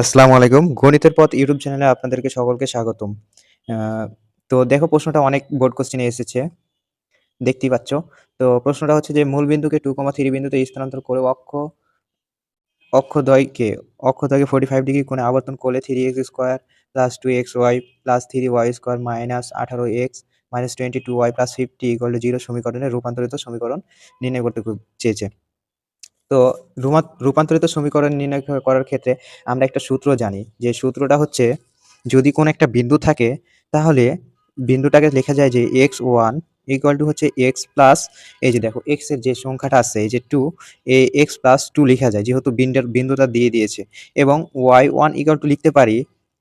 আসসালামু আলাইকুম। গণিতের পথ ইউটিউব চ্যানেলে আপনাদেরকে সকলকে স্বাগতম। তো দেখো প্রশ্নটা অনেক বোর্ড কোয়েশ্চেন এ এসেছে। দেখতেই পাচ্ছ। তো প্রশ্নটা হচ্ছে যে মূল বিন্দুকে 2,3 বিন্দুতে স্থানান্তর করে অক্ষ অক্ষদ্বয়কে অক্ষদ্বয়কে 45 ডিগ্রি কোণে আবর্তন করলে three x square plus two x y plus three y square minus 18x minus 22y plus 50 equal to 0 সমীকরণে রূপান্তরিত সমীকরণ নির্ণয় করতে চেয়েছে। তো রূপান্তরিত সমীকরণ নির্ণয় করার ক্ষেত্রে আমরা একটা সূত্র জানি। যে সূত্রটা হচ্ছে, যদি কোনো একটা বিন্দু থাকে, তাহলে বিন্দুটাকে লেখা যায় যে এক্স ওয়ান ইকুয়াল টু হচ্ছে এক্স প্লাস, এই যে দেখো x এর যে সংখ্যাটা আছে, এই যে two a x plus two লেখা যায়, যেহেতু বিন্ডার বিন্দুটা দিয়ে দিয়েছে এবং ওয়াই ওয়ান ইকুয়াল টু লিখতে পারি,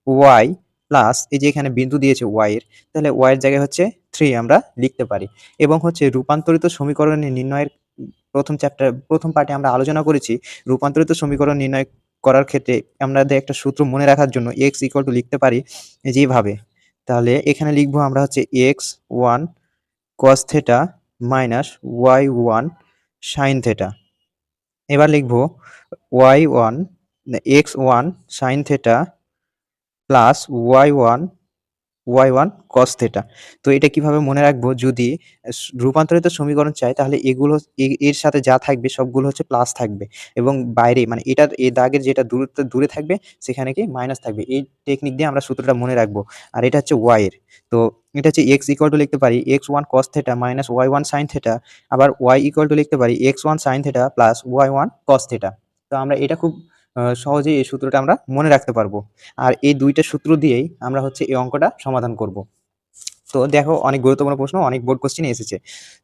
ওয়াই প্লাস, এই যে এখানে বিন্দু দিয়েছে এর, তাহলে এর জায়গায় হচ্ছে থ্রি আমরা লিখতে পারি এবং হচ্ছে রূপান্তরিত সমীকরণের নির্ণয়ের প্রথম চ্যাপ্টার প্রথম পার্টে আমরা আলোচনা করেছি রূপান্তরিত সমীকরণ নির্ণয় করার ক্ষেত্রে আমাদের একটা সূত্র মনে রাখার জন্য এক্স ইকুয়াল টু লিখতে পারি যেভাবে। তাহলে এখানে লিখব আমরা হচ্ছে x1 cos theta minus y one sine theta এবার লিখব y1 x1 sin theta plus y1 y1 cos theta তো এটা কীভাবে মনে রাখব যদি রূপান্তরিত সমীকরণ চাই, তাহলে এগুলো, এ, এর সাথে যা থাকবে, সবগুলো হচ্ছে প্লাস থাকবে এবং বাইরে মানে এটার এই দাগের যেটা দূরত্ব, দূরে থাকবে, সেখানে কি মাইনাস থাকবে। এই টেকনিক দিয়ে আমরা সূত্রটা মনে রাখব। আর এটা হচ্ছে এর। তো এটা হচ্ছে x ইকুয়াল টু লিখতে পারি x1 cos theta minus y1 sin theta আবার y ইকুয়াল টু লিখতে পারি x1 sin theta plus y1 cos theta. তো আমরা এটা খুব সহজেই এই সূত্রটা আমরা মনে রাখতে পারব। আর এই ২ টা সূত্র দিয়েই আমরা হচ্ছে এই অঙ্কটা সমাধান করব। তো দেখো অনেক গুরুত্বপূর্ণ প্রশ্ন, অনেক বোর্ড কোয়েশ্চেন এসেছে।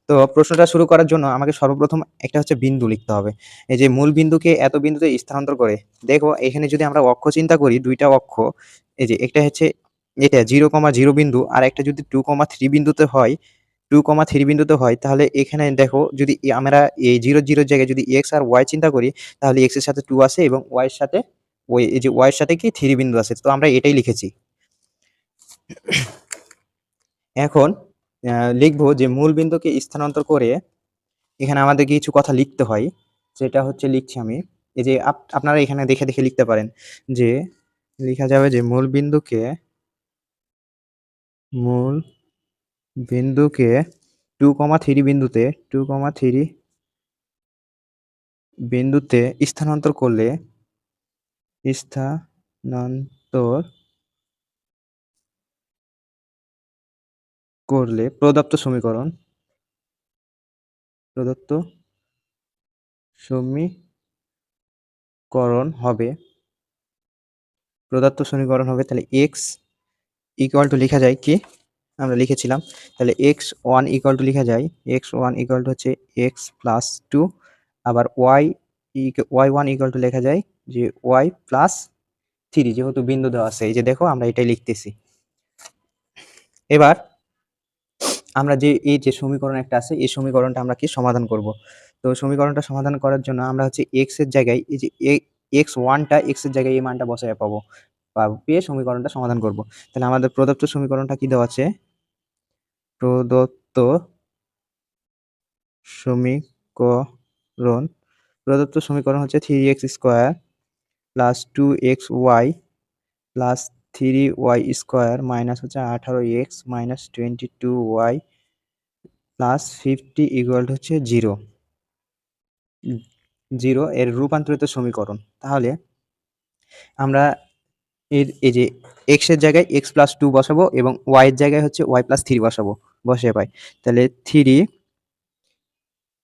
তো প্রশ্নটা শুরু করার জন্য আমাকে সর্বপ্রথম একটা হচ্ছে বিন্দু লিখতে হবে। এই যে মূল বিন্দুকে এত বিন্দুতে স্থানান্তর করে দেখো এখানে যদি আমরা অক্ষ চিন্তা করি ২ টা অক্ষ এই যে একটা হচ্ছে এটা 0, বিন্দু আর একটা যদি 2, বিন্দুতে হয় 2, বিন্দুতে হয় তাহলে এখানে দেখো যদি আমরা এই জিরো জিরোর জায়গায় যদি এক্স আর ওয়াই চিন্তা করি তাহলে এর সাথে টু আসে এবং এর সাথে ওই যে এর সাথে কি থ্রি বিন্দু আছে। তো আমরা এটাই লিখেছি। এখন লিখব যে মূল বিন্দুকে স্থানান্তর করে এখানে আমাদের কিছু কথা লিখতে হয়। সেটা হচ্ছে লিখছি আমি। এই যে আপ আপনারা এখানে দেখে, দেখে লিখতে পারেন যে লিখা যাবে যে মূল বিন্দুকে মূল বিন্দুকে 2, বিন্দুতে 2, বিন্দুতে স্থানান্তর করলে স্থানান্তর করলে প্রদত্ত সমীকরণ প্রদত্ত সমীকরণ হবে প্রদত্ত সমীকরণ হবে তাহলে x ইকুয়াল টু লেখা যায় কি? আমরা লিখেছিলাম। তাহলে x1 ইকুয়াল টু লেখা যায় x1 ইকুয়াল টু হচ্ছে x প্লাস 2 আবার y ইক y1 ইকুয়াল টু লেখা যায় যে y প্লাস 3 যেহেতু বিন্দু দেওয়া আছে। এই যে দেখো আমরা এটাই লিখতেছি। এবার আমরা যে, এই যে সমীকরণ একটা আছে, এই সমীকরণটা আমরা কি সমাধান করব। তো সমীকরণটা সমাধান করার জন্য আমরা হচ্ছে x এর জায়গায়, এই যে এ x1 টা, x এর জায়গায় এই মানটা বসাইয়া পাবো। পেয়ে সমীকরণটা সমাধান করব। তাহলে আমাদের প্রদত্ত সমীকরণটা কি দেওয়া আছে? প্রদত্ত সমীকরণ প্রদত্ত সমীকরণ হচ্ছে three x square plus two x y plus three y square minus হচ্ছে 18x minus 22y plus 50 equal হচ্ছে 0 0 এর রূপান্তরিত সমীকরণ। তাহলে আমরা এর, এই যে এক্সের জায়গায় এক্স প্লাস টু বসাবো এবং এর জায়গায় হচ্ছে ওয়াই প্লাস থ্রি বসাবো। বসিয়ে পাই। তাহলে 3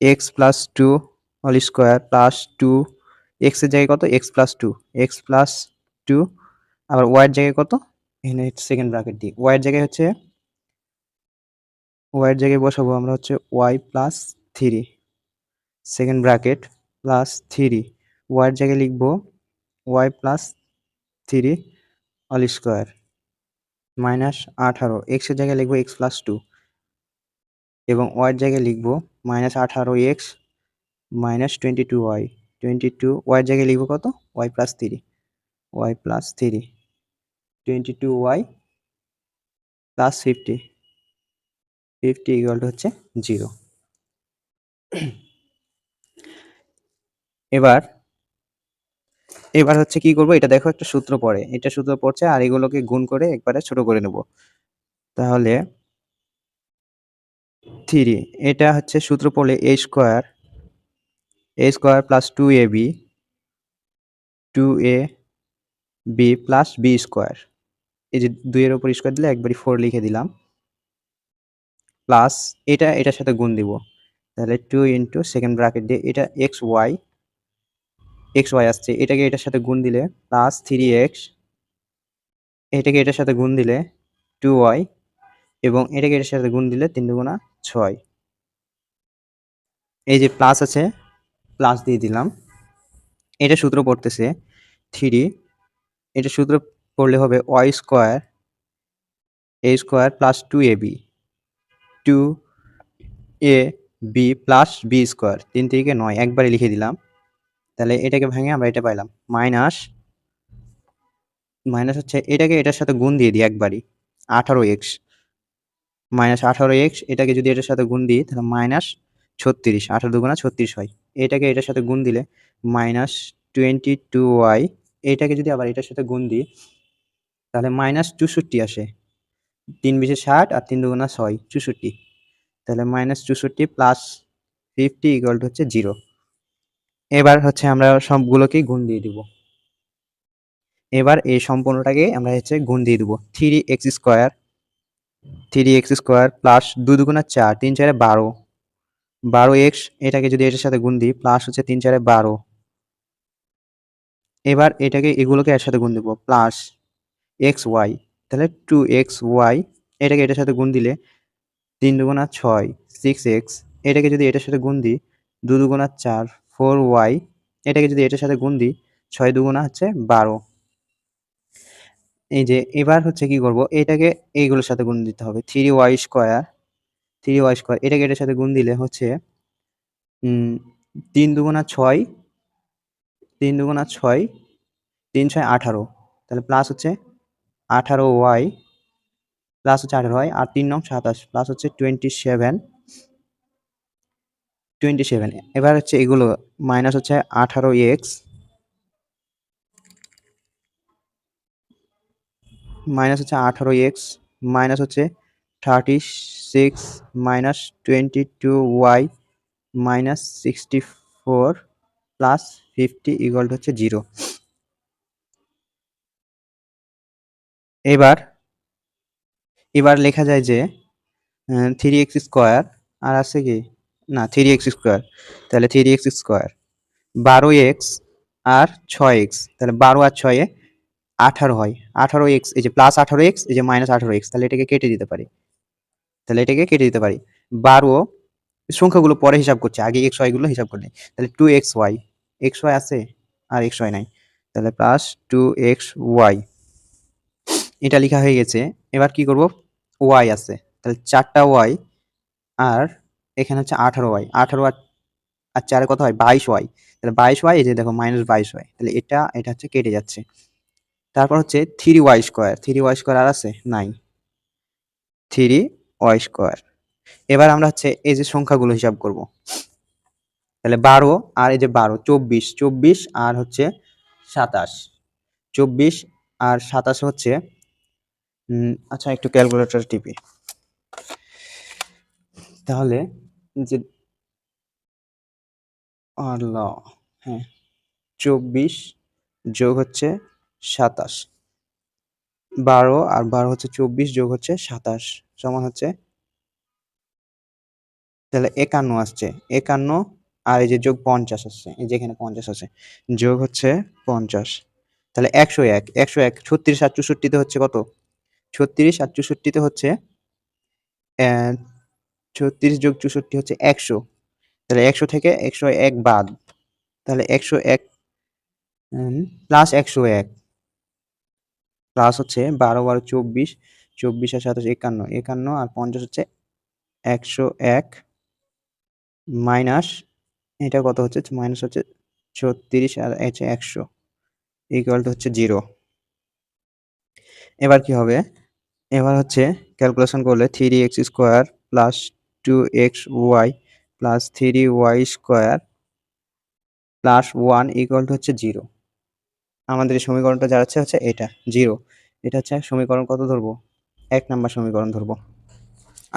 x plus 2 whole square plus 2 x এর জায়গায় কত? x প্লাস 2 x প্লাস 2 আবার এর জায়গায় কত? এখানে সেকেন্ড দিই। y এর জায়গায় হচ্ছে এর জায়গায় বসাবো আমরা হচ্ছে y plus 3 second bracket plus 3 y এর জায়গায় লিখব y plus 3 whole square minus 18 x এর জায়গায় লিখব x প্লাস 2 এবং এর জায়গায় লিখব minus 18x minus 22y 22 y এর জায়গায় লিখব কত? Y plus three y plus 3 22y plus 50 50 equal to হচ্ছে জিরো এবার এবার হচ্ছে কি করব? এটা দেখো একটা সূত্র পড়ে, এটা সূত্র পড়ছে আর এগুলোকে গুণ করে একবারে ছোট করে নেব। তাহলে থ্রি, এটা হচ্ছে সূত্র পড়লে a square a square plus two a b two a b plus b square এই যে দুইয়ের ওপর স্কোয়ার দিলে একবারই ফোর লিখে দিলাম। প্লাস এটা, এটার সাথে গুণ দিব। তাহলে টু ইন্টু সেকেন্ড ব্র্যাকেট দিয়ে এটা এক্স ওয়াই এক্স ওয়াই আসছে। এটাকে এটার সাথে গুণ দিলে প্লাস থ্রি এক্স এটাকে এটার সাথে গুণ দিলে টু ওয়াই এবং এটাকে এটার সাথে গুণ দিলে তিন দুগুণা ছয়। এই যে প্লাস আছে প্লাস দিয়ে দিলাম। এটা সূত্র পড়তেছে থ্রি এটা সূত্র পড়লে হবে y square a square plus two a b two a b plus b square তিন থেকে নয়, একবারে লিখে দিলাম। তাহলে এটাকে ভেঙে আমরা এটা পাইলাম। মাইনাস মাইনাস হচ্ছে এটাকে এটার সাথে গুণ দিয়ে দিই একবারই। আঠারো এক্স মাইনাস আঠারো এক্স, এটাকে যদি এটার সাথে গুণ দিই, তাহলে মাইনাস ছত্রিশ, আঠারো দুগুণা ছত্রিশ হয়। এটাকে এটার সাথে গুণ দিলে মাইনাস টোয়েন্টি টু ওয়াই, এটাকে যদি আবার এটার সাথে গুণ দিই, তাহলে মাইনাস চৌষট্টি আসে। তিন বিশে ষাট আর তিন দুগুণা ছয়, চৌষট্টি। তাহলে মাইনাস চৌষট্টি প্লাস ফিফটি ইকুয়াল হচ্ছে জিরো। এবার হচ্ছে আমরা সবগুলোকেই গুণ দিয়ে দিব। এবার এই সম্পূর্ণটাকে আমরা হচ্ছে গুণ দিয়ে দেবো। Three x square three x square plus দু দুগুণা চার, তিন চারে বারো। বারো এক্স এটাকে যদি এটার সাথে গুণ দিই প্লাস হচ্ছে তিন চারে বারো। এবার এটাকে এগুলোকে এর সাথে গুণ দেবো প্লাস এক্স ওয়াই তাহলে টু এক্স ওয়াই এটাকে এটার সাথে গুণ দিলে তিন দুগুণা ছয় সিক্স এক্স এটাকে যদি এটার সাথে গুণ দিই দু দুগুণা চার ফোর ওয়াই এটাকে যদি এটার সাথে গুণ দিই, ছয় দুগুণা হচ্ছে বারো। এই যে এবার হচ্ছে কি করব? এটাকে এইগুলোর সাথে গুণ দিতে হবে। Three y square three y square এটাকে এটার সাথে গুণ দিলে হচ্ছে তিন দুগুণা ছয়, তিন দুগুণা ছয়, তিন ছয় আঠারো। তাহলে প্লাস হচ্ছে আঠারো ওয়াই প্লাস হচ্ছে আঠারো ওয়াই আর তিন নং সাতাশ প্লাস হচ্ছে টোয়েন্টি সেভেন টোয়েন্টি সেভেন এবার হচ্ছে এগুলো মাইনাস হচ্ছে আঠারো এক্স মাইনাস হচ্ছে আঠারো এক্স মাইনাস হচ্ছে thirty six minus twenty two y minus sixty four plus fifty equal হচ্ছে জিরো এবার এবার লেখা যায় যে থ্রি এক্স স্কোয়ার আর আছে কি? না থ্রি এক্স স্কোয়ার তাহলে থ্রি এক্স স্কোয়ার বারো এক্স আর ছয় এক্স তাহলে বারো আর ছয়ে আঠারো হয়। আঠারো এক্স এই যে প্লাস আঠারো এক্স এই যে মাইনাস আঠারো এক্স তাহলে এটাকে কেটে দিতে পারি। তাহলে এটাকে কেটে দিতে পারি। বারো সংখ্যাগুলো পরে হিসাব করছে, আগে এক্স ওয়াইগুলো হিসাব করলে তাহলে two x y x y আছে আর এক্স ওয়াই নাই। তাহলে প্লাস টু এক্স ওয়াই এটা লেখা হয়ে গেছে। এবার কি করব? ওয়াই আছে। তাহলে চারটা ওয়াই আর এখানে হচ্ছে আঠারো ওয়াই আঠারো আর চারে কত হয়? বাইশ ওয়াই তাহলে বাইশ ওয়াই এই যে দেখো মাইনাস বাইশ ওয়াই তাহলে এটা এটা হচ্ছে কেটে যাচ্ছে। তারপর হচ্ছে three y square, three y square আর আছে নাই থ্রি ওয়াই স্কোয়ার। এবার আমরা হচ্ছে এই যে সংখ্যাগুলো হিসাব করব। তাহলে বারো আর এই যে বারো, চব্বিশ চব্বিশ আর হচ্ছে সাতাশ। চব্বিশ আর সাতাশ হচ্ছে আচ্ছা একটু ক্যালকুলেটর টিপি। তাহলে যে হ্যাঁ চব্বিশ যোগ হচ্ছে সাতাশ। বারো আর বারো হচ্ছে চব্বিশ, যোগ হচ্ছে সাতাশ, সমান হচ্ছে তাহলে একান্ন আসছে। একান্ন আর এই যে যোগ পঞ্চাশ আসছে, এই যেখানে পঞ্চাশ আছে যোগ হচ্ছে পঞ্চাশ। তাহলে একশো এক একশো এক, ছত্রিশ আর চৌষট্টিতে হচ্ছে কত? ছত্রিশ আর চৌষট্টিতে হচ্ছে ছত্রিশ যোগ চৌষট্টি হচ্ছে একশো। তাহলে একশো থেকে একশো এক বাদ, তাহলে একশো এক প্লাস একশো এক প্লাস হচ্ছে বারো বারো চব্বিশ চব্বিশ আর সাতাশ একান্ন। একান্ন আর পঞ্চাশ হচ্ছে একশো এক মাইনাস, এটা কত হচ্ছে? মাইনাস হচ্ছে ছত্রিশ আর হচ্ছে একশো। ইকুয়াল টু হচ্ছে জিরো এবার কি হবে? এবার হচ্ছে ক্যালকুলেশন করলে three x square plus two x y plus three y square plus one equal to হচ্ছে জিরো আমাদের এই সমীকরণটা দাঁড়াচ্ছে হচ্ছে এটা জিরো এটা হচ্ছে সমীকরণ কত ধরবো? এক নাম্বার সমীকরণ ধরবো।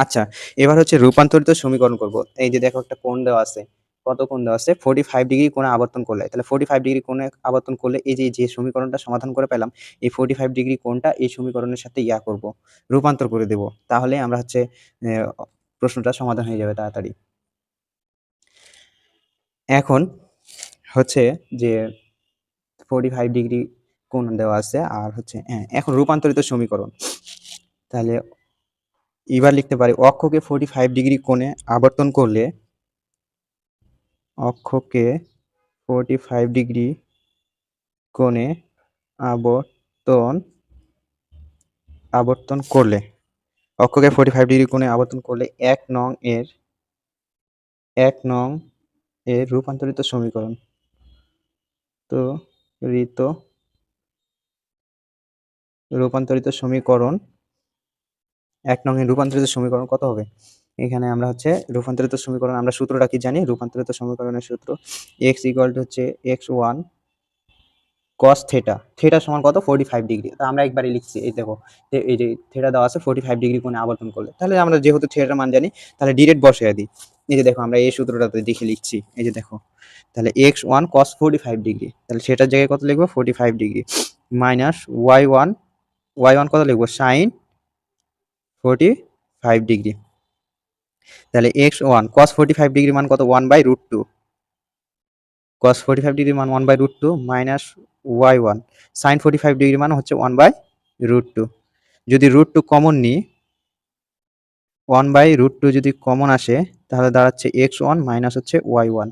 আচ্ছা এবার হচ্ছে রূপান্তরিত সমীকরণ করব। এই যে দেখো একটা কোণ দেওয়া আছে, কত কোণ দেওয়া আছে? ফোর্টি ফাইভ ডিগ্রি কোণে আবর্তন করলে। তাহলে ফোর্টি ফাইভ ডিগ্রি কোণে আবর্তন করলে এই যে যে সমীকরণটা সমাধান করে পেলাম, এই ফোর্টি ফাইভ ডিগ্রি কোণটা এই সমীকরণের সাথে ইয়া করব, রূপান্তর করে দেব। তাহলে আমরা হচ্ছে প্রশ্নটা সমাধান হয়ে যাবে তাড়াতাড়ি। এখন হচ্ছে যে ফোর্টি ফাইভ ডিগ্রি কোণ দেওয়া আছে, আর হচ্ছে হ্যাঁ এখন রূপান্তরিত সমীকরণ। তাহলে এবার লিখতে পারি, অক্ষকে ফোর্টি ফাইভ ডিগ্রি কোণে আবর্তন করলে অক্ষকে ফোর্টি ফাইভ ডিগ্রি কোণে আবর্তন আবর্তন করলে, অক্ষকে ফোর্টি ফাইভ ডিগ্রি কোণে আবর্তন করলে এক নং এর, এক নং এর রূপান্তরিত সমীকরণ। তো ঋত, রূপান্তরিত সমীকরণ, এক নং রূপান্তরিত সমীকরণ কত হবে? এখানে আমরা হচ্ছে রূপান্তরিত সমীকরণ, আমরা সূত্রটা কি জানি? রূপান্তরিত সমীকরণের সূত্র এক্স ইকুয়াল হচ্ছে x one cos theta theta সমান কত? ফোর্টি ফাইভ ডিগ্রি তা আমরা একবারই লিখছি, এই দেখো এই যে থেটা দেওয়া আছে ফোর্টি ফাইভ ডিগ্রি কোণে আবর্তন করলে। তাহলে আমরা যেহেতু থেটার মান জানি, তাহলে ডিরেক্ট বসিয়ে দিই। এই যে দেখো, আমরা এই সূত্রটাতে দেখে লিখছি, এই যে দেখো। তাহলে x one cos forty five degree তাহলে সেটার জায়গায় কত লিখব? Forty five degree minus y one y one কত লিখব? সাইন ফোর্টি ফাইভ ডিগ্রি তাহলে x one cos forty five degree মান কত? One by root two cos forty five degree মান one by root two minus y one sine forty five degree মানে হচ্ছে one by root two যদি root two common নিই one by root two যদি common আসে, তাহলে দাঁড়াচ্ছে x one minus হচ্ছে y one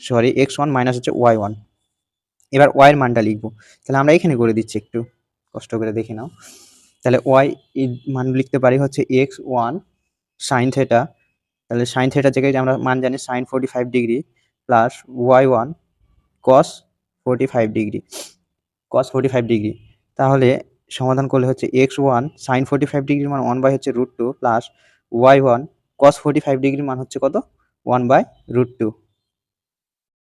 sorry x one minus হচ্ছে ওয়াই ওয়ান এবার ওয়াইয়ের মানটা লিখব। তাহলে আমরা এখানে করে দিচ্ছি একটু। কষ্ট করে দেখে নাও। তাহলে ওয়াই মান লিখতে পারি হচ্ছে এক্স ওয়ান সাইন থেটা তাহলে সাইন থেটার জায়গায় আমরা মান জানি sine forty five degree plus y one cos forty five degree cos forty five degree তাহলে সমাধান করলে হচ্ছে x one sine forty five ডিগ্রির মান ওয়ান বাই হচ্ছে root two plus y one cos forty five ডিগ্রির মান হচ্ছে কত? ওয়ান বাই রুট টু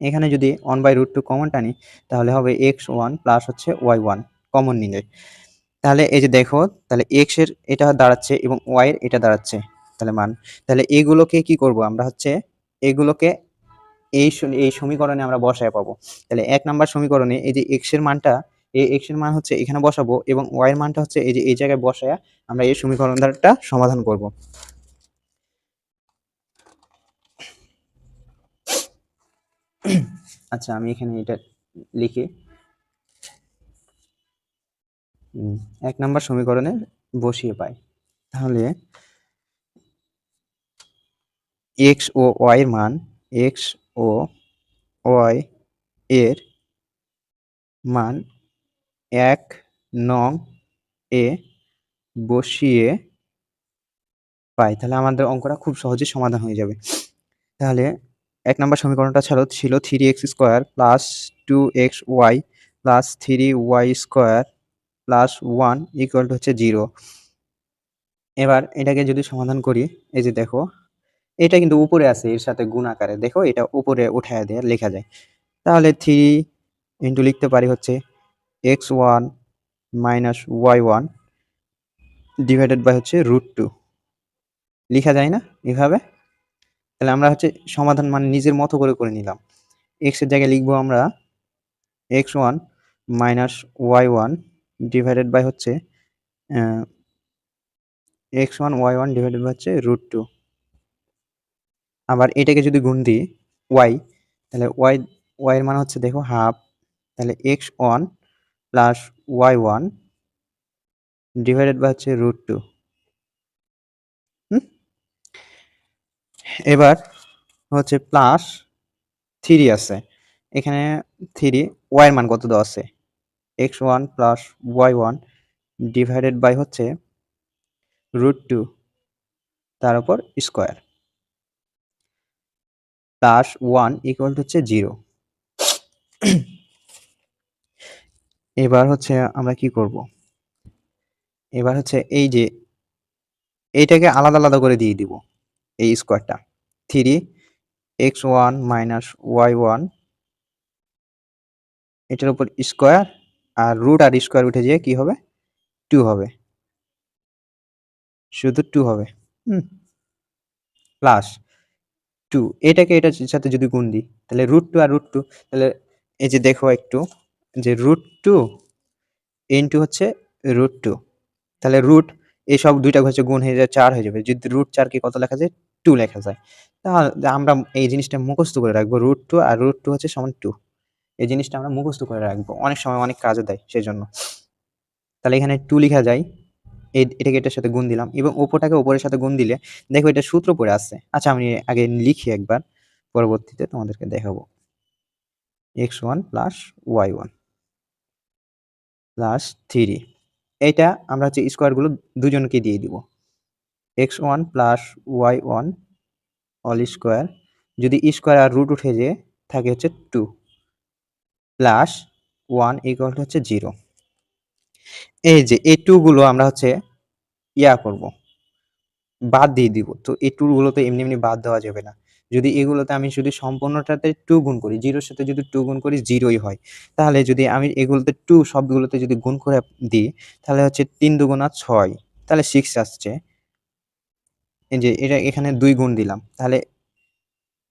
এখানে যদি one by root two common টানি, তাহলে হবে এক্স ওয়ান প্লাস হচ্ছে ওয়াই ওয়ান কমন নিলে। তাহলে এই যে দেখো, তাহলে এক্সের এটা দাঁড়াচ্ছে এবং ওয়াই এর এটা দাঁড়াচ্ছে, তাহলে মান। তাহলে এগুলোকে কি করব আমরা হচ্ছে, এগুলোকে এই এই সমীকরণে আমরা বসায় পাবো। তাহলে এক নাম্বার সমীকরণে এই যে এক্সের মানটা, এই এক্সের মান হচ্ছে এখানে বসাবো এবং ওয়াই এর মানটা হচ্ছে এই যে এই জায়গায় বসায় আমরা এই সমীকরণটা সমাধান করব। আচ্ছা আমি এখানে এটা লিখি। এক নাম্বার সমীকরণে বসিয়ে পাই। তাহলে এক্স ও ওয়াই এর মান এক্স ও ওয়াই এর মান এক নং এ বসিয়ে পাই। তাহলে আমাদের অঙ্কটা খুব সহজে সমাধান হয়ে যাবে। তাহলে এক নম্বর সমীকরণটা ছিল ছিল three x square plus two x y plus three y square plus one equal হচ্ছে জিরো এবার এটাকে যদি সমাধান করি, এই যে দেখো এটা কিন্তু উপরে আছে, এর সাথে গুণ আকারে। দেখো, এটা উপরে উঠায় দিয়ে লেখা যায়। তাহলে থ্রি ইন্টু লিখতে পারি হচ্ছে x one minus y one divided by হচ্ছে রুট টু লেখা যায় না এভাবে? তাহলে আমরা হচ্ছে সমাধান মানে নিজের মতো করে করে নিলাম। এক্সের জায়গায় লিখব আমরা x one minus y one divided by হচ্ছে x one y one divided by হচ্ছে রুট টু আবার এটাকে যদি গুণ দিই ওয়াই তাহলে ওয়াই ওয়াই এর মান হচ্ছে দেখো হাফ তাহলে x one plus y one divided by হচ্ছে রুট টু এবার হচ্ছে প্লাস থ্রি আছে। এখানে থ্রি ওয়াই এর মান কত দেওয়া আছে? X one plus y one divided by হচ্ছে রুট টু তার উপর square plus one equal to হচ্ছে জিরো এবার হচ্ছে আমরা কি করব? এবার হচ্ছে এই যে এইটাকে আলাদা আলাদা করে দিয়ে দিব, এই স্কোয়ারটা three x one minus y one এটার উপর স্কোয়ার আর রুট আর স্কোয়ার উঠে যেয়ে কি হবে? টু হবে। শুধু টু হবে। হুম। প্লাস টু এটাকে এটার সাথে যদি গুণ দিই, তাহলে রুট টু আর রুট টু তাহলে এই যে দেখো একটু, যে রুট টু ইন্টু হচ্ছে রুট টু তাহলে রুট এইসব দুইটা হচ্ছে গুণ হয়ে যায়, চার হয়ে যাবে। যদি রুট চারকে কত লেখা যায়? টু লেখা যায়। তাহলে আমরা এই জিনিসটা মুখস্থ করে রাখব রুট টু আর রুট টু হচ্ছে সমান টু এই জিনিসটা আমরা মুখস্থ করে রাখব। অনেক সময় অনেক কাজে দেয় সেই জন্য তাহলে এখানে টু লেখা যায়। এটাকে এটার সাথে গুণ দিলাম এবং ওপরটাকে ওপরের সাথে গুণ দিলে দেখো এটা সূত্র পড়ে আছে আচ্ছা আমি আগে লিখি একবার, পরবর্তীতে তোমাদেরকে দেখাবো। X one plus y one plus three এইটা আমরা হচ্ছে স্কোয়ারগুলো দুজনকে দিয়ে দিব। X one plus y one all square যদি স্কোয়ার আর রুট উঠে যে থাকে হচ্ছে টু প্লাস ওয়ান ইকুয়াল হচ্ছে জিরো এই যে এই টুগুলো আমরা হচ্ছে ইয়া করব, বাদ দিয়ে দিব। তো এই টুগুলোতে এমনি এমনি বাদ দেওয়া যাবে না। যদি এগুলোতে আমি যদি সম্পূর্ণটাতে টু গুণ করি, জিরোর সাথে যদি টু গুণ করি, জিরোই হয়। তাহলে যদি আমি এগুলোতে টু শব্দগুলোতে যদি গুণ করে দিই, তাহলে হচ্ছে তিন দুগুণা ছয়। তাহলে সিক্স আসছে। এই যে এটা এখানে দুই গুণ দিলাম। তাহলে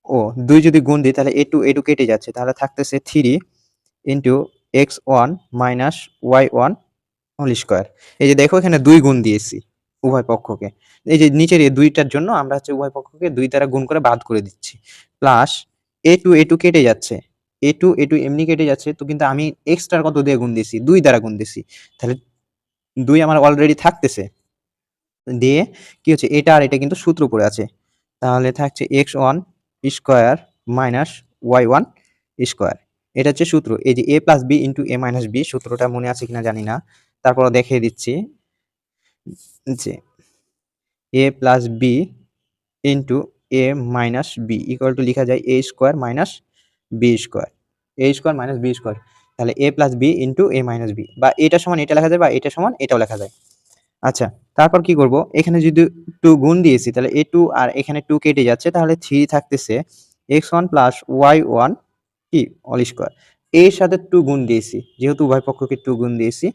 ও, দুই যদি গুণ দিই, তাহলে এ টু এ টু কেটে যাচ্ছে। তাহলে থাকতেছে three into x one minus y one whole square এই যে দেখো, এখানে দুই গুণ দিয়েছি উভয় পক্ষকে। এই যে নিচের এই দুইটার জন্য আমরা হচ্ছে উভয় পক্ষকে দুই দ্বারা গুণ করে বাদ করে দিচ্ছি। Plus a two a two কেটে যাচ্ছে। এ টু এ টু এমনি কেটে যাচ্ছে, তো কিন্তু আমি এক্সট্রার কত দিয়ে গুণ দিয়েছি? দুই দ্বারা গুণ দিয়েছি। তাহলে দুই আমার অলরেডি থাকতেছে। দিয়ে কি হচ্ছে? এটা আর এটা কিন্তু সূত্র পড়ে আছে। তাহলে থাকছে x one square minus y one square এটা হচ্ছে সূত্র। এই যে a plus b into a minus b সূত্রটা মনে আছে কিনা জানি না। তারপর দেখিয়ে দিচ্ছি। যে a plus b into a minus b equal to লেখা যায় a square minus b square. A square minus b square. তাহলে a plus b into a minus b. বা এটা সমান এটা লেখা যায় বা এটা সমান এটাও লেখা যায়। আচ্ছা তারপর কি করব? এখানে যদি টু গুণ দিয়েছি, তাহলে এ টু আর এখানে টু কেটে যাচ্ছে, তাহলে থ্রি থাকতেছে x one plus y one কি? All square. এর সাথে টু গুণ দিয়েছি, যেহেতু উভয় পক্ষকে টু গুণ দিয়েছি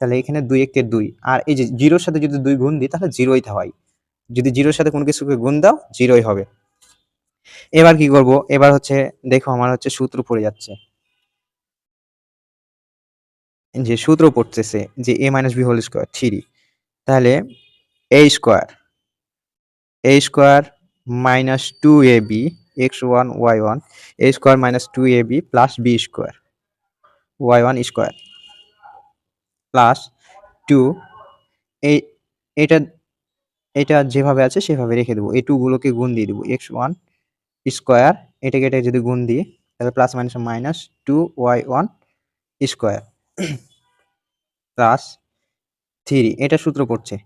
তাহলে এখানে দুই একের দুই। আর এই যে জিরোর সাথে যদি দুই গুণ দিই, তাহলে জিরোই হয়। যদি জিরোর সাথে কোনো কিছুকে গুণ দাও, জিরোই হবে। এবার কি করব? এবার হচ্ছে, দেখো আমার হচ্ছে সূত্র পড়ে যাচ্ছে। যে সূত্র পড়তেছে যে a minus b whole square three তাহলে a square a square minus two a b x one y one a square minus two a b plus b square y one square plus two এই, এটা এটা যেভাবে আছে সেভাবে রেখে দেবো। এই টুগুলোকে গুণ দিয়ে দেবো। এক্স ওয়ান স্কোয়ার এটাকে এটা যদি গুণ দিই, তাহলে plus minus minus two y one square plus three এটা সূত্র পড়ছে।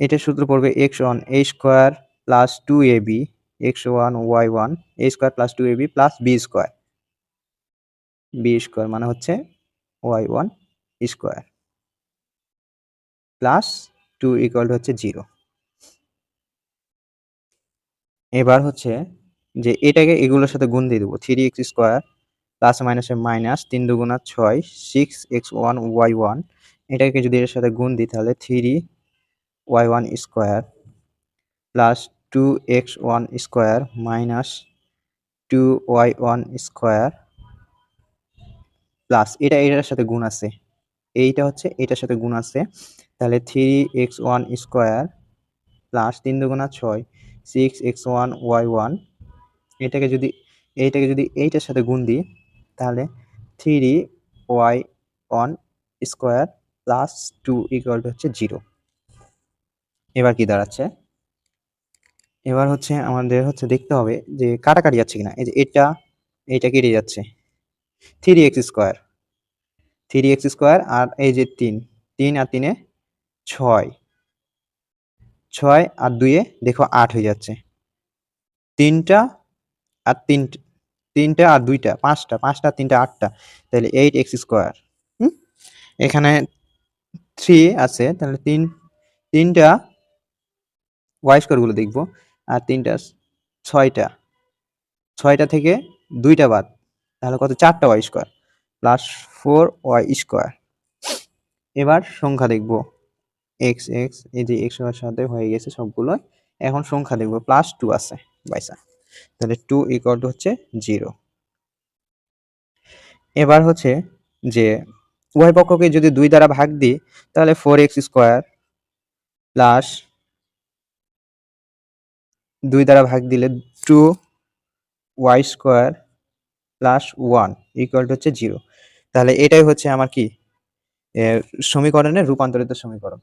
এটা সূত্র পড়বে x one a square plus two a b x one y one a square plus two a b plus b square b square মানে হচ্ছে y one square. Plus two equal হচ্ছে zero. এবার হচ্ছে যে এটাকে এগুলোর সাথে গুণ দিয়ে দেবো। থ্রি এক্স স্কোয়ার প্লাস মাইনাসে মাইনাস তিন দুগুণা ছয়, six x one, y one. এটাকে যদি এর সাথে গুণ দিই তাহলে three y one square plus two x one square minus two y one square plus এটা এটার সাথে গুণ আছে। এইটা হচ্ছে এটার সাথে গুণ আছে। তাহলে three x one square plus তিন দুগুণা ছয় six x one y one এটাকে যদি এইটাকে যদি এইটার সাথে গুণ দিই, তাহলে three y one square plus two equal to হচ্ছে জিরো এবার কি দাঁড়াচ্ছে? এবার হচ্ছে আমাদের হচ্ছে দেখতে হবে যে কাটাকাটি যাচ্ছে কিনা। এই যে এটা, এইটা কেটে যাচ্ছে। Three x square. Three x square আর এই যে তিন তিন আর তিনে ছয়। ছয় আর দুইয়ে দেখো আট হয়ে যাচ্ছে। তিনটা আর তিন তিনটা আর দুইটা, পাঁচটা পাঁচটা, তিনটা, আটটা। তাহলে এইট এক্স স্কোয়ার, হুম? এখানে থ্রি আছে, তাহলে তিন, তিনটা ওয়াই স্কোয়ারগুলো দেখব। আর তিনটা ছয়টা ছয়টা থেকে দুইটা বাদ। তাহলে কত? চারটা y square plus four y square এবার সংখ্যা দেখব। এক্স এক্স এই যে এক্সের সাথে হয়ে গেছে সবগুলো এখন সংখ্যা দেখব। প্লাস টু আছে বাইসা তাহলে টু ইকুয়াল টু হচ্ছে জিরো এবার হচ্ছে যে উভয় পক্ষকে যদি দুই দ্বারা ভাগ দিই, তাহলে ফোর এক্স স্কোয়ার প্লাস দুই দ্বারা ভাগ দিলে two y square plus one equal to হচ্ছে জিরো তাহলে এটাই হচ্ছে আমার কি? সমীকরণের রূপান্তরিত সমীকরণ।